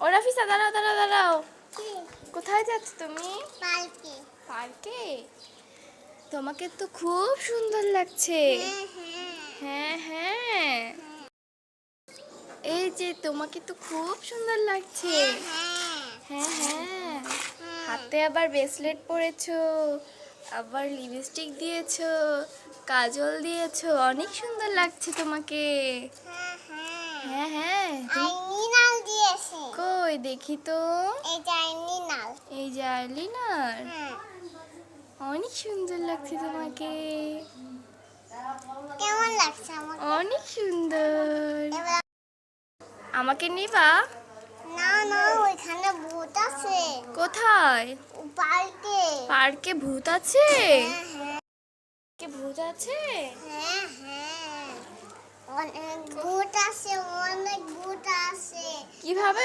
ও রাফিসা দাঁড়াও দাঁড়াও দাঁড়াও। কোথায় যাচ্ছ তুমি? পার্কে। পার্কে? তোমাকে তো খুব সুন্দর লাগছে। হ্যাঁ হ্যাঁ। হ্যাঁ হ্যাঁ এই যে তোমাকে তো খুব সুন্দর লাগছে। হ্যাঁ হ্যাঁ। হ্যাঁ হাতে আবার ব্রেসলেট পরেছো আবার লিপস্টিক দিয়েছ কাজল দিয়েছ অনেক সুন্দর লাগছে তোমাকে। হ্যাঁ হ্যাঁ। হ্যাঁ হ্যাঁ তুমি- আইনি নাল দিয়েছে কই দেখি তো। এই যে আইনি নাল এই যে আর্লিনার হ্যাঁ। অনেক সুন্দর লাগছে তোমাকে। কেমন লাগছে আমার অনেক সুন্দর। আমাকে নিবা? না না ওইখানে ভূত আছে। কোথায়? পার্কে। পার্কে ভূত আছে? হ্যাঁ হ্যাঁ। কে ভূত আছে? হ্যাঁ হ্যাঁ। অনেক ভূত আছে অনেক ভূত আছে। কীভাবে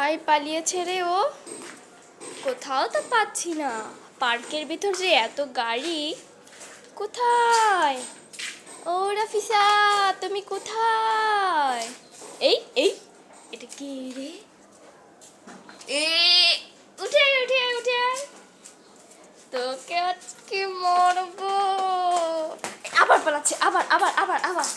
কোথায় পালিয়েছে রে ও। কোথাও তো পাচ্ছি না। পার্কের ভিতর যে এত গাড়ি, কোথায়? ও রাফিসা, তুমি কোথায়? এই এই, এটা কি রে? এ, উঠে উঠে উঠে। তোকে আজকে মরবো। আবার পালাচ্ছে, আবার আবার আবার আবার।